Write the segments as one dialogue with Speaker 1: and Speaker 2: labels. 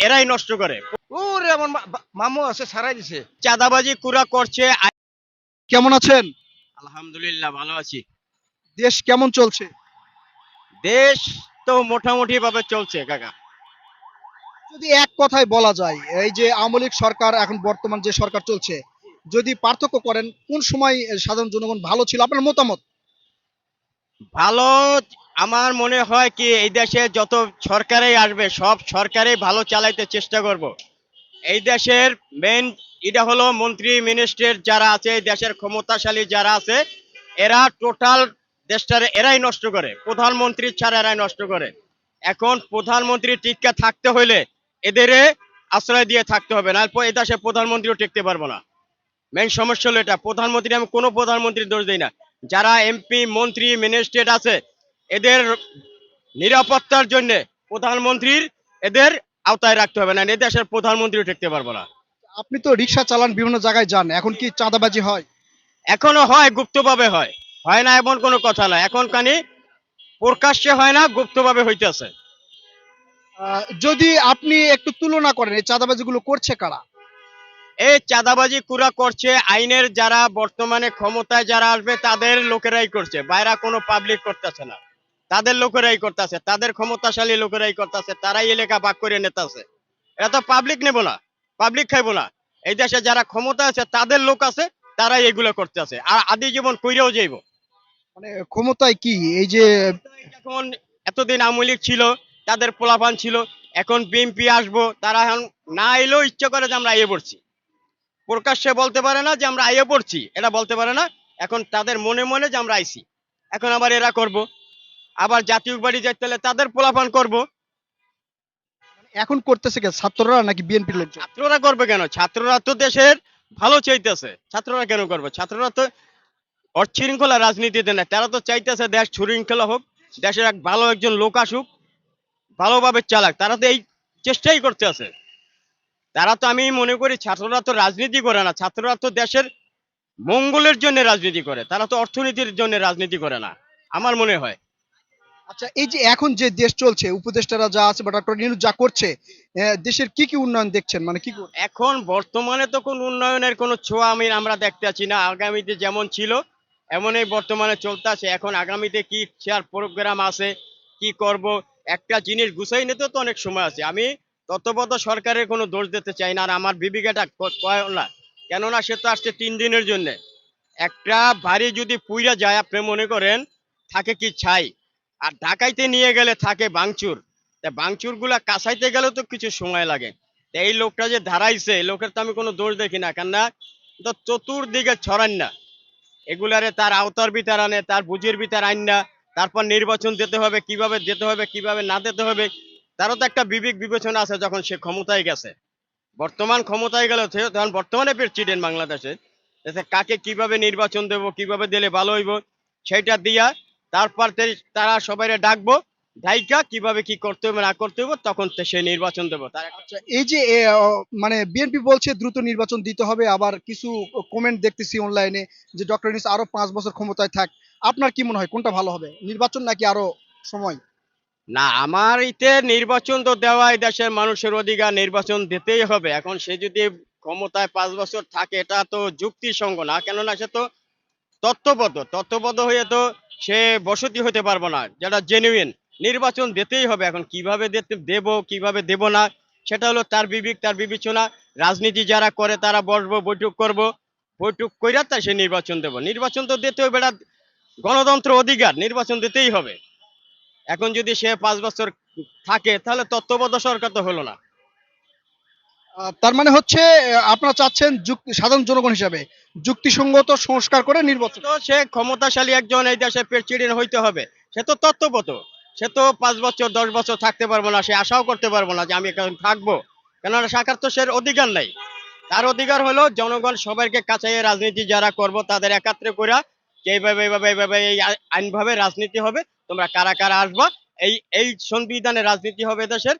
Speaker 1: এরাই নষ্ট করে।
Speaker 2: ওরে বা- মামু আছে সারাই দিছে।
Speaker 1: চাঁদাবাজি কুরা করছে
Speaker 3: কেমন আছেন?
Speaker 1: আলহামদুলিল্লাহ ভালো আছি।
Speaker 3: দেশ কেমন চলছে?
Speaker 1: দেশ তো মোটামুটি ভাবে চলছে কাকা।
Speaker 3: যদি এক কথায় বলা যায় এই যে আওয়ামী লীগ সরকার এখন বর্তমান যে সরকার চলছে যদি পার্থক্য করেন কোন সময় সাধারণ জনগণ ভালো ছিল? আপনার মতামত?
Speaker 1: ভালো আমার মনে হয় কি, এই দেশে যত সরকারই আসবে, সব সরকারই ভালো চালাইতে চেষ্টা করব। এই দেশের মেন এটা হলো মন্ত্রী মিনিস্টার যারা আছে, এই দেশের ক্ষমতাশালী যারা আছে, এরা টোটাল দেশটারে এরাই নষ্ট করে। প্রধানমন্ত্রী ছাড়া এরাই নষ্ট করে। এখন প্রধানমন্ত্রী টিকা থাকতে হইলে এদের আশ্রয় দিয়ে থাকতে হবে না এই দেশে প্রধানমন্ত্রীও টিকতে পারব না। মেন সমস্যা হলো এটা। প্রধানমন্ত্রী, আমি কোনো প্রধানমন্ত্রীর দোষ দিই না। যারা এমপি মন্ত্রী মিনিস্ট্রেট আছে এদের নিরাপত্তার জন্য প্রধানমন্ত্রীর এদের আওতায় রাখতে হবে না দেশের প্রধানমন্ত্রীও টিকতে পারব না।
Speaker 3: আপনি তো রিক্সা চালান বিভিন্ন জায়গায় যান এখন কি চাঁদাবাজি হয়?
Speaker 1: এখনও হয় গুপ্তভাবে হয়। হয় না এমন কোনো কথা না এখন কানি প্রকাশ্যে হয় না গুপ্তভাবে হইতেছে।
Speaker 3: যদি আপনি একটু তুলনা করেন এই চাঁদাবাজিগুলো করছে কারা?
Speaker 1: এই চাঁদাবাজি কুরা করছে আইনের যারা বর্তমানে ক্ষমতায় যারা আসবে তাদের লোকেরাই করছে বাইরা কোনো পাবলিক করতেছে না। তাদের লোকেরাই করতেছে তাদের ক্ষমতাশালী লোকেরাই করতেছে তারাই এলাকা ভাগ করে নিতেছে। এটা তো পাবলিক নেব না পাবলিক খাইবো না। এই দেশে যারা ক্ষমতা আছে তাদের লোক আছে তারাই এগুলো করতেছে। আর আদি জীবন কইরেও যাইব।
Speaker 3: মানে ক্ষমতায় কি? এই যে
Speaker 1: এখন এতদিন আওয়ামী লীগ ছিল তাদের পোলাপান ছিল এখন বিএনপি আসব তারা এখন না এলেও ইচ্ছে করে যে আমরা আইয়ে পড়ছি। প্রকাশ্যে বলতে পারে না যে আমরা আইয়ে পড়ছি এটা বলতে পারে না। এখন তাদের মনে মনে যে আমরা আইছি। এখন আবার এরা করব। আবার জাতীয় বাড়ি যাইতে হলে তাদের পোলাপান করব।
Speaker 3: এখন করতেছে কে ছাত্ররা নাকি বিএনপির লোকজন?
Speaker 1: ছাত্ররা করবে কেন? ছাত্ররা তো দেশের ভালো চাইতেছে। ছাত্ররা কেন করবে? ছাত্ররা তো অশৃঙ্খলা রাজনীতিতে না তারা তো চাইতেছে দেশ শৃঙ্খলা হোক দেশের এক ভালো একজন লোক আসুক ভালোভাবে চালাক। তারা তো এই চেষ্টাই করতে আছে। তারা তো আমি মনে করি ছাত্ররা তো রাজনীতি করে না। ছাত্ররা তো দেশের মঙ্গলের জন্য রাজনীতি করে। তারা তো অর্থনীতির জন্য রাজনীতি করে না আমার মনে হয়।
Speaker 3: আচ্ছা এই যে এখন যে দেশ চলছে, উপদেষ্টারা যা আছে বা ডক্টর নিউজ যা করছে দেশের কি কি উন্নয়ন দেখছেন? মানে কি
Speaker 1: এখন বর্তমানে তো কোন উন্নয়নের কোনো ছোঁয়া আমি, আমরা দেখতে পাচ্ছি না। আগামীতে যেমন ছিল, এমনই বর্তমানে চলতে আছে। এখন আগামীতে কি শেয়ার প্রোগ্রাম আছে, কি করব, একটা জিনিস গুছাই নিতে তো অনেক সময় আছে। আমি তত্ত্ববদ্ধ সরকারের কোনো দোষ দিতে চাই না, আর আমার বিবেকাটা কয় না। কেননা সে তো আসছে তিন দিনের জন্য। একটা বাড়ি যদি পুইরা যায়, আপনি মনে করেন, থাকে কি ছাই? আর ঢাকাইতে নিয়ে গেলে থাকে বাংচুর। তা বাংচুরগুলা কাঁচাইতে গেলেও তো কিছু সময় লাগে। তা এই লোকটা যে ধারাইছে লোকের তো আমি কোনো দোষ দেখি না, কেননা তো চতুর্দিকে ছড়ান না। এগুলারে তার আওতার ভিতর আনে, তার বুঝির ভিতর আইন না, তারপর নির্বাচন দিতে হবে, কীভাবে দিতে হবে, কীভাবে না দিতে হবে, তারও তো একটা বিবেক বিবেচনা আছে যখন সে ক্ষমতায় গেছে। বর্তমান ক্ষমতায় গেল তখন বর্তমানে প্রেসিডেন্ট বাংলাদেশে, এতে কাকে কীভাবে নির্বাচন দেব, কীভাবে দিলে ভালো হইব, সেইটা দিয়া তারপর তারা সবাই ডাকবো ডাইকা কীভাবে কি করতে হবে না করতে হবে তখন সে নির্বাচন দেবো।
Speaker 3: আচ্ছা এই যে মানে বিএনপি বলছে দ্রুত নির্বাচন দিতে হবে আবার কিছু কমেন্ট দেখতেছি অনলাইনে যে ডক্টর ইউনূস আরও পাঁচ বছর ক্ষমতায় থাক। আপনার কি মনে হয় কোনটা ভালো হবে? নির্বাচন নাকি আরও সময়?
Speaker 1: না আমার ইতে নির্বাচন তো দেওয়াই দেশের মানুষের অধিকার নির্বাচন দিতেই হবে। এখন সে যদি ক্ষমতায় পাঁচ বছর থাকে এটা তো যুক্তিসঙ্গ না কেননা সে তো তত্ত্ববদ্ধ। তত্ত্ববদ্ধ হয়ে তো সে বসতি হতে পারব না। যেটা জেনুইন নির্বাচন দিতেই হবে, এখন কীভাবে দেব কীভাবে দেব না, সেটা হলো তার বিবেক, তার বিবেচনা। রাজনীতি যারা করে, তারা বসবো, বৈঠক করব। বৈঠক কইরা তাই সে নির্বাচন দেব। নির্বাচন তো দিতে হবে এটা গণতন্ত্র অধিকার, নির্বাচন দিতেই হবে। এখন যদি সে পাঁচ বছর থাকে, তাহলে তত্ত্ববদ্ধ সরকার তো হলো না।
Speaker 3: তার মানে হচ্ছে আপনারা চাচ্ছেন সাধারণ জনগণ হিসাবে যুক্তিসঙ্গত সংস্কার করে নির্বাচন।
Speaker 1: সে ক্ষমতাশালী একজন এই দেশের প্রেসিডেন্ট হইতে হবে। সে তো তত্ত্বগত সে তো পাঁচ বছর, দশ বছর থাকতে পারব না, সে আশাও করতে পারব না যে আমি এখন থাকব। কেননা সাকার তো সে অধিকার নাই। তার অধিকার হলো জনগণ সবাইকে কাছাই রাজনীতি যারা করব, তাদের একাত্রে করে এইভাবে এইভাবে এইভাবে এই আই- আইনভাবে রাজনীতি হবে, তোমরা কারা কারা আসবা, এই এই সংবিধানে রাজনীতি হবে দেশের,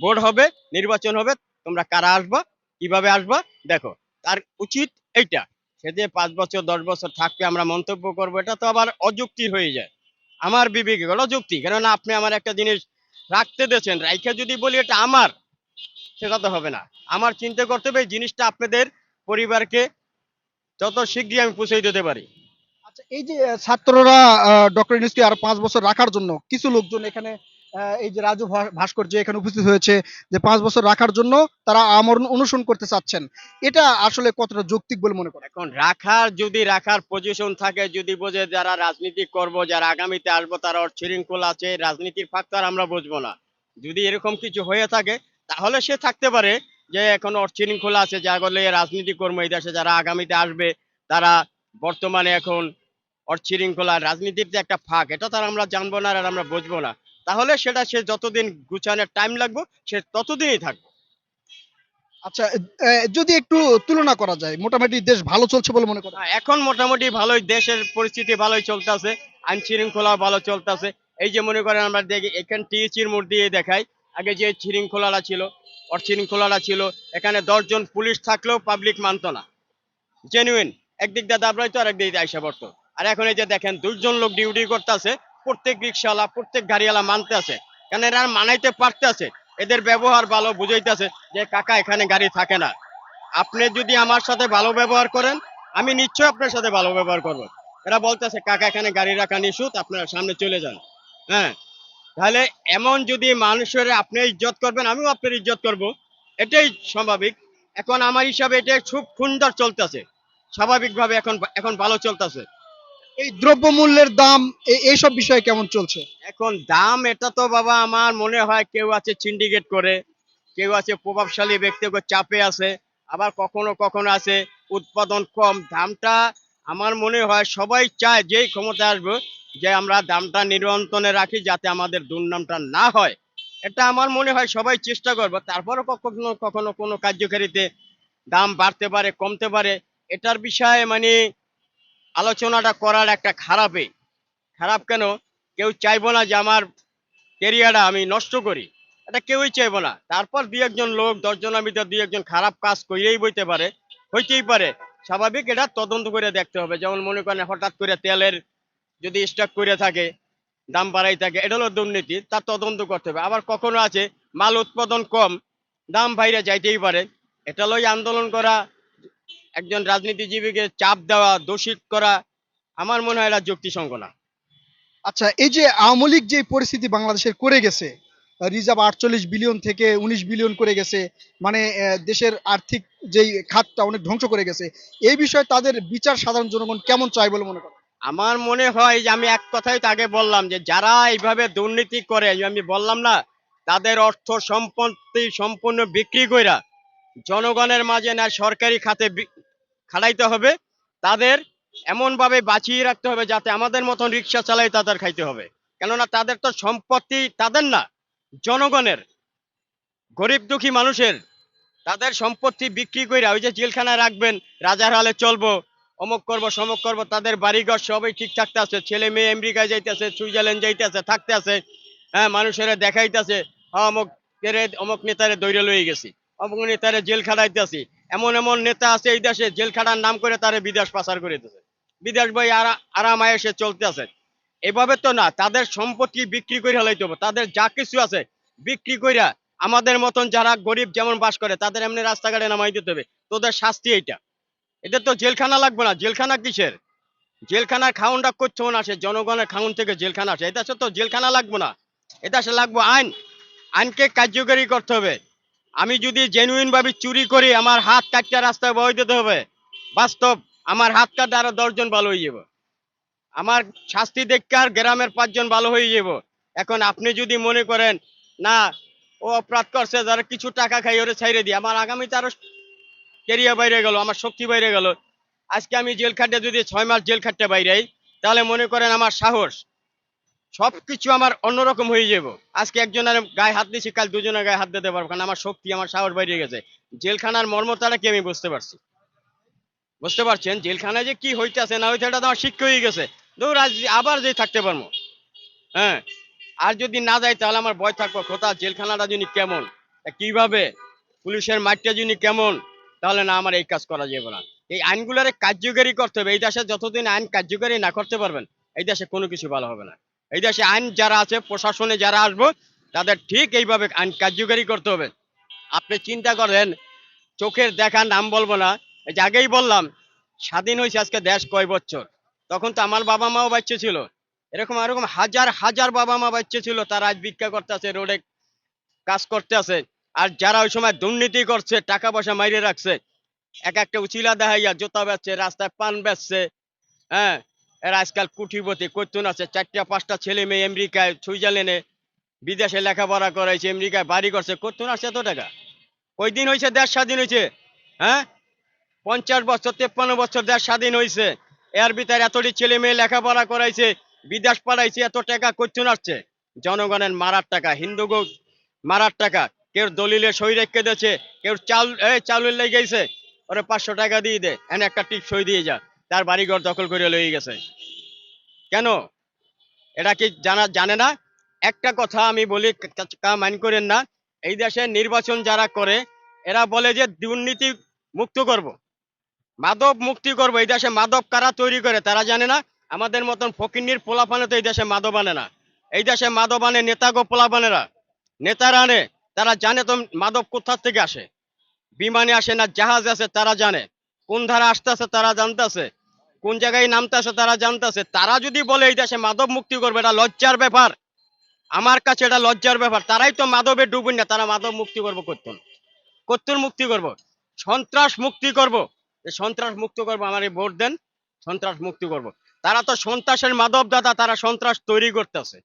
Speaker 1: ভোট হবে, নির্বাচন হবে তোমরা কারা আসবা? কীভাবে আসবা? দেখো, তার উচিত এইটা, সে যে পাঁচ বছর, দশ বছর থাকবে, আমরা মন্তব্য করব, এটা তো আবার অযুক্তি হয়ে যায়। আমার বিবেকে অযুক্তি। কেননা আপনি আমার একটা জিনিস রাখতে দিয়েছেন, রাইখে যদি বলি এটা আমার, সেটা তো হবে না। আমার চিন্তা করতে হবে, এই জিনিসটা আপনাদের পরিবারকে যত শীঘ্রই আমি পৌঁছে দিতে পারি।
Speaker 3: আচ্ছা এই যে ছাত্ররা ডক্টর ইউনুসকে আরও পাঁচ বছর রাখার জন্য কিছু লোকজন এখানে এই যে রাজু ভাস্কর্য এখানে উপস্থিত হয়েছে, যে পাঁচ বছর রাখার জন্য তারা আমরণ অনুসরণ করতে চাচ্ছেন, এটা আসলে কতটা যৌক্তিক বলে মনে করেন?
Speaker 1: এখন রাখার, যদি রাখার পজিশন থাকে, যদি বোঝে যারা রাজনীতি করব, যারা আগামীতে আসব, তারা শৃঙ্খলা আছে, রাজনীতির ফাক্তর আমরা বুঝব না। যদি এরকম কিছু হয়ে থাকে, তাহলে সে থাকতে পারে যে এখন ওর শৃঙ্খলা আছে যা বলে রাজনীতি কর্ম এই দেশে, যারা আগামীতে আসবে, তারা বর্তমানে এখন ওর শৃঙ্খলা রাজনীতির যে একটা ফাঁক, এটা তার আমরা জানব না আর আমরা বুঝব না। তাহলে সেটা সে যতদিন গুছানোর টাইম লাগবে সে ততদিনই থাকবে।
Speaker 3: আচ্ছা যদি একটু তুলনা করা যায় মোটামুটি দেশ ভালো চলছে বলে মনে করেন?
Speaker 1: হ্যাঁ, এখন মোটামুটি ভালোই দেশের পরিস্থিতি ভালোই চলতেছে আইন শৃঙ্খলা ভালো চলতেছে। এই যে মনে করেন আমরা দেখি এখানে টিএচির মোড় দিয়ে দেখাই আগে যে শৃঙ্খলাটা ছিল অশৃঙ্খলাটা ছিল এখানে দশজন পুলিশ থাকলেও পাবলিক মানতো না। জেনুইন একদিক দিয়ে দাবড়াইতো আর একদিক দিয়ে আইসা পড়তো। আর এখন এই যে দেখেন দুজন লোক ডিউটি করতেছে প্রত্যেক রিক্সাওয়ালা প্রত্যেক গাড়িওয়ালা মানতে আছে। কারণ এরা মানাইতে পারতেছে এদের ব্যবহার ভালো বুঝাইতেছে যে, কাকা, এখানে গাড়ি থাকে না। আপনি যদি আমার সাথে ভালো ব্যবহার করেন, আমি নিশ্চয়ই আপনার সাথে ভালো ব্যবহার করব। এরা বলতেছে, কাকা, এখানে গাড়ি রাখা নিশুত আপনারা সামনে চলে যান। হ্যাঁ? তাহলে এমন যদি মানুষের আপনি ইজ্জত করবেন, আমিও আপনার ইজ্জত করব। এটাই স্বাভাবিক। এখন আমার হিসাবে এটা খুব সুন্দর চলতেছে। স্বাভাবিকভাবে এখন এখন ভালো চলতেছে।
Speaker 3: এই দ্রব্যমূল্যের দাম এইসব বিষয়ে কেমন চলছে?
Speaker 1: এখন দাম এটা তো বাবা আমার মনে হয় কেউ আছে সিন্ডিকেট করে, কেউ আছে প্রভাবশালী ব্যক্তিগত চাপে আছে, আবার কখনো কখনো আছে উৎপাদন কম। দামটা আমার মনে হয় সবাই চায় যেই ক্ষমতা আসবে, যে আমরা দামটা নিয়ন্ত্রণে রাখি যাতে আমাদের দুর্নামটা না হয়। এটা আমার মনে হয় সবাই চেষ্টা করব। তারপরে কখনো কখনো কোনো কার্যকারিতে দাম বাড়তে পারে, কমতে পারে। এটার বিষয়ে মানে আলোচনাটা করার একটা খারাপই খারাপ কেন? কেউ চাইব না যে আমার কেরিয়ারটা আমি নষ্ট করি। এটা কেউই চাইব না। তারপর দুই একজন লোক দশজনের ভিতর দুই একজন খারাপ কাজ করেই বইতে পারে। হইতেই পারে। স্বাভাবিক এটা তদন্ত করে দেখতে হবে। যেমন মনে করেন হঠাৎ করে তেলের যদি স্টক করে থাকে, দাম বাড়াই থাকে, এটা হলো দুর্নীতি। তার তদন্ত করতে হবে। আবার কখনো আছে, মাল উৎপাদন কম, দাম বাইরে যাইতেই পারে। এটা লই আন্দোলন করা একজন রাজনীতিজীবীকে চাপ দেওয়া দোষী করা আমার মনে হয় এটা যুক্তিসঙ্গ না।
Speaker 3: আচ্ছা এই যে আওয়ামী লীগ যে পরিস্থিতি বাংলাদেশের করে গেছে রিজার্ভ আটচল্লিশ বিলিয়ন থেকে উনিশ বিলিয়ন করে গেছে মানে দেশের আর্থিক যেই খাতটা অনেক ধ্বংস করে গেছে এই বিষয়ে তাদের বিচার সাধারণ জনগণ কেমন চায় বলে মনে করেন?
Speaker 1: আমার মনে হয় যে আমি এক কথাই তাকে বললাম যে যারা এইভাবে দুর্নীতি করে আমি বললাম না তাদের অর্থ সম্পত্তি সম্পূর্ণ বিক্রি কইরা জনগণের মাঝে না সরকারি খাতে খাটাইতে হবে। তাদের এমন ভাবে বাঁচিয়ে রাখতে হবে যাতে আমাদের মতন রিক্সা চালাই তাদের খাইতে হবে। কেননা তাদের তো সম্পত্তি তাদের না, জনগণের। গরিব দুঃখী মানুষের তাদের সম্পত্তি বিক্রি কইরা ওই যে জেলখানায় রাখবেন, রাজার হালে চলবো, অমুক করব, সমক করব, তাদের বাড়িঘর সবাই ঠিক থাকতে আছে, ছেলে মেয়ে আমেরিকায় যাইতেছে, সুইজারল্যান্ড যাইতেছে, থাকতে আছে হ্যাঁ মানুষের দেখাইতেছে হ্যাঁ অমুক অমুক নেতারে দৈরে লয়ে গেছি, অমুক নেতারে জেল খাটাইতেছি এমন এমন নেতা আছে এই দেশে, জেল খাটার নাম করে তারে বিদেশ পাচার করে দিতেছে বিদেশ বই আরা আরাম আয়েসে চলতে আছে। এভাবে তো না, তাদের সম্পত্তি বিক্রি করে হলাইতে হবে। তাদের যা কিছু আছে বিক্রি কইরা আমাদের মতন যারা গরিব যেমন বাস করে, তাদের এমনি রাস্তাঘাটে নামাই দিতে হবে। তোদের শাস্তি এইটা। এদের তো জেলখানা লাগবে না। জেলখানা কিসের? জেলখানার খাউনটা করছে না সে, জনগণের খাউন থেকে জেলখানা আসে। এটা তো জেলখানা লাগবে না। এটা সে লাগবে আইন। আইনকে কার্যকরী করতে হবে। আমি যদি জেনুইন ভাবে চুরি করি, আমার হাত কাটটা রাস্তায় বয় দিতে হবে। বাস্তব, আমার হাত কাটতে আরও দশজন ভালো হয়ে যাব। আমার শাস্তি দেখতে আর গ্রামের পাঁচজন ভালো হয়ে যাব। এখন আপনি যদি মনে করেন, না, ও অপরাধ করছে, যারা কিছু টাকা খাই ওরে ছাইরে দিই। আমার আগামীতে আরও কেরিয়া বাইরে গেল, আমার শক্তি বাইরে গেল। আজকে আমি জেল খাটে যদি ছয় মাস জেল খাটতে বাইরে তাহলে মনে করেন আমার সাহস। সবকিছু আমার অন্যরকম হয়ে যাব। আজকে একজনের গায়ে হাত দিছি কাল দুজনের গায়ে হাত দিতে পারব, কারণ আমার শক্তি, আমার সাহস বাইরে গেছে। জেলখানার মর্মতাটা কি আমি বুঝতে পারছি? বুঝতে পারছেন? জেলখানায় যে কি হইতেছে, না হইতে তো আমার শিক্ষা হয়ে গেছে। দৌড় আজ আবার যে থাকতে পারব। হ্যাঁ? আর যদি না যাই তাহলে আমার ভয় থাকব। কোথা জেলখানাটা যিনি কেমন কীভাবে? পুলিশের মাঠটা যিনি কেমন, তাহলে না আমার এই কাজ করা যাবে না। এই আইনগুলোরে কার্যকারী করতে হবে। এই দেশে যতদিন আইন কার্যকারী না করতে পারবেন, এই দেশে কোনো কিছু ভালো হবে না। এই দেশে আইন যারা আছে, প্রশাসনে যারা আসব, তাদের ঠিক এইভাবে আইন কার্যকারী করতে হবে। আপনি চিন্তা করেন, চোখের দেখা নাম বলব না। এই যে আগেই বললাম, স্বাধীন হয়েছে আজকে দেশ কয় বছর? তখন তো আমার বাবা মাও বাচ্চা ছিল। এরকম এরকম হাজার হাজার বাবা মা বাচ্চা ছিল, তারা আজ ভিক্ষা করতে আছে রোডে কাজ করতে আছে আর যারা ওই সময় দুর্নীতি করছে, টাকা পয়সা মাইরে রাখছে, এক একটা উচিলা দেখাইয়া জুতা বেচছে, রাস্তায় পান বেচছে হ্যাঁ এরা আজকাল কুঠিপতি কর্তুন আছে, চারটা, পাঁচটা ছেলে মেয়ে আমেরিকায়, সুইজারল্যান্ডে বিদেশে লেখাপড়া করাইছে, আমেরিকায় বাড়ি করছে কর্তুন আসছে এত টাকা? কই দিন হয়েছে দেশ স্বাধীন হয়েছে হ্যাঁ? পঞ্চাশ বছর, তেপ্পান্ন বছর দেশ স্বাধীন হয়েছে এর ভিতরে এতটি ছেলে মেয়ে লেখাপড়া করাইছে, বিদেশ পাঠাইছে, এত টাকা কর্তুন আসছে জনগণের মারার টাকা, হিন্দু গো, মারার টাকা। কেউ দলিলে সই রেখে দিয়েছে, কেউ চাল চাউলের লেগে গেছে। ওরে পাঁচশো টাকা দিয়ে দে, এনে একটা টিপ সই দিয়ে যা। তার বাড়িঘর দখল করে লয়ে গেছে। কেন? এটা কি জানা, জানে না? একটা কথা আমি বলি মাইন করেন না। এই দেশে নির্বাচন যারা করে, এরা বলে যে দুর্নীতি মুক্ত করব। মাদক মুক্তি করব। এই দেশে মাদক কারা তৈরি করে তারা জানে না। আমাদের মতন ফকিন্নির পোলাপানে তো এই দেশে মাদক আনে না। এই দেশে মাদক আনে নেতা গো পোলাপানেরা। নেতারা আনে, তারা জানে তো মাদক কোথা থেকে আসে। বিমানে আসে না, জাহাজ আছে, তারা জানে। কোন ধারা আসতেছে, তারা জানতেছে। কোন জায়গায় নামতেছে তারা জানতেছে তারা যদি বলে এই দেশে মাদক মুক্তি করবে, এটা লজ্জার ব্যাপার। আমার কাছে এটা লজ্জার ব্যাপার। তারাই তো মাদবে ডুবুন না, তারা মাদক মুক্তি করব করতুন। করতুন মুক্তি করব। সন্ত্রাস মুক্তি করব। সন্ত্রাস মুক্ত করব, আমার এই ভোট দেন। সন্ত্রাস মুক্তি করব। তারা তো সন্ত্রাসের মাদক দাতা তারা সন্ত্রাস তৈরি করতেছে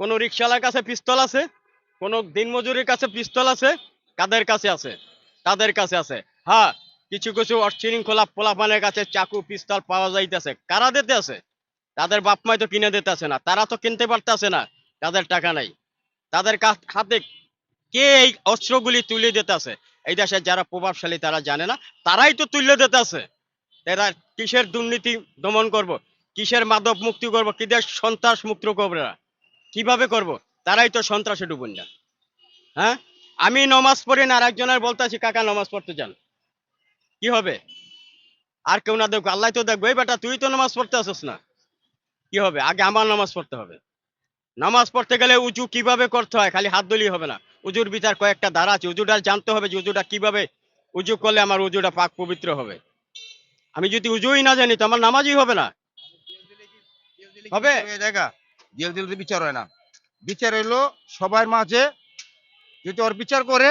Speaker 1: কোন রিক্সাওয়ালার কাছে পিস্তল আছে? কোন দিনমজুরের কাছে পিস্তল আছে? কাদের কাছে আছে? তাদের কাছে আছে। হ্যাঁ কিছু কিছু অশৃঙ্খলা পোলাপানের কাছে চাকু, পিস্তল পাওয়া যাইতেছে। কারা দিতে আছে তাদের বাপ মাই তো কিনে দিতে আছে না, তারা তো কিনতে পারতেছে না, তাদের টাকা নাই। তাদের হাতে কে এই অস্ত্রগুলি তুলে দিতে আছে এই দেশের যারা প্রভাবশালী, তারা জানে না। তারাই তো তুলে দিতে আছে এরা কিসের দুর্নীতি দমন করব? কিসের মাদক মুক্তি করব? কি দেশ সন্ত্রাস মুক্ত করবে না কীভাবে করব? তারাই তো সন্ত্রাসে ডুবুন না। হ্যাঁ? আমি নমাজ পড়ি না, আর একজনের বলতেছি, কাকা, নমাজ পড়তে যান। কি হবে? আর কেউ না দেখব আল্লাহ তো দেখব বেটা তুই তো নামাজ পড়তে আসিস না। কি হবে? আগে আমার নামাজ পড়তে হবে। নামাজ পড়তে গেলে উজু কীভাবে করতে হয়? খালি হাত দলি হবে না। উজুর বিচার কয়েকটা ধারা আছে। উজুটা জানতে হবে যে উজুটা কীভাবে উজু করলে আমার উজুটা পাক পবিত্র হবে। আমি যদি উজুই না জানি তো আমার নামাজই হবে না। হবে?
Speaker 2: বিচার হয় না। বিচার হইল সবার মাঝে, যদি ওর বিচার করে,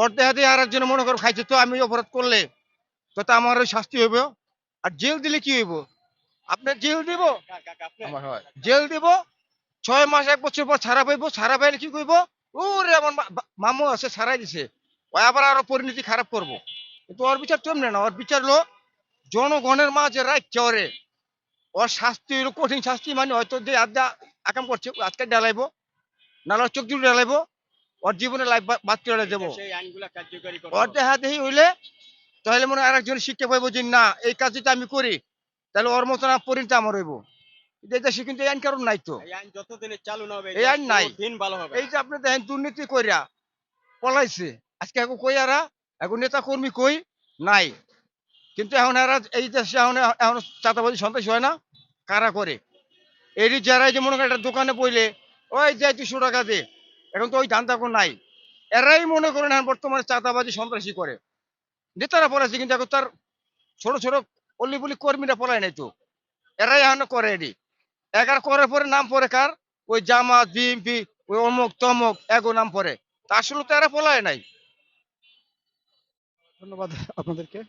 Speaker 2: ওর দেহাতে আর একজন মনে করো খাইছে, তো আমি অপরাধ করলে তো তা আমার শাস্তি হইব। আর জেল দিলে কি হইব? আপনার জেল দিব? আমার হয়। জেল দিব? ছয় মাস এক বছর পর ছাড়া পাইবো? ছাড়া পাইলে কি করব ওরে আমার মামু আছে ছাড়াই দিছে। ও আবার আরও পরিণতি খারাপ করব। কিন্তু ওর বিচার তেমনি না? ওর বিচার হলো জনগণের মাঝে রাখছে ওরে ওর শাস্তি হলো কঠিন শাস্তি মানে হয়তো যে আদা আকাম করছে আজকে ডালাইবো নাহলে চোখ জুড়ে ডালাইবো ওর জীবনে লাইফ বাদ করে দেবো।
Speaker 1: সেই আইনগুলা কার্যকরী করতে
Speaker 2: ওর। দেহা দেহি হইলে তাহলে মনে হয় আরেকজন শিক্ষা পাইবো যে না এই কাজ যদি আমি করি তাহলে ওর মতন আর পরিণতি আমার হইব। দেশে কিন্তু আইন কারণ নাই তো।
Speaker 1: যতদিনে চালু না হবে
Speaker 2: এই আইন নাই।
Speaker 1: দিন ভালো হবে।
Speaker 2: এই যে আপনি দেখেন দুর্নীতি কইরা পলাইছে। আজকে এখন কই আরা এখন নেতা কর্মী কই? নাই। কিন্তু এখন এরা এই দেশে এখন এখন সন্ত্রাস হয় না? কারা করে? এরই যারা যে মনে করেন একটা দোকানে বইলে ওই যে দুশো টাকা দে। এখন তো ওই ধান্দা নাই। এরাই মনে করেন এখন বর্তমানে চাঁদাবাজি সন্ত্রাসী করে। নেতারা পলাইছে কিন্তু এখন তার ছোট ছোট অলি বলি কর্মীরা পলাই নাই তো। এরাই এখন করে এটি একার করার পরে নাম পরে কার? ওই জামাত বিএমপি ওই অমুক, তমক, এগো নাম পরে তা আসলে তো এরা পলায় নাই।
Speaker 3: ধন্যবাদ আপনাদেরকে।